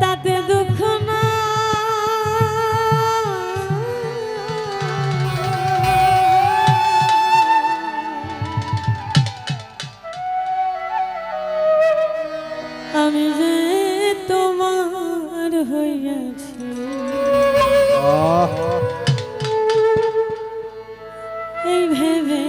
তাতে দুঃখ না। আমি যে তোমার হইয়াছি। এই ভেবে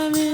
আমি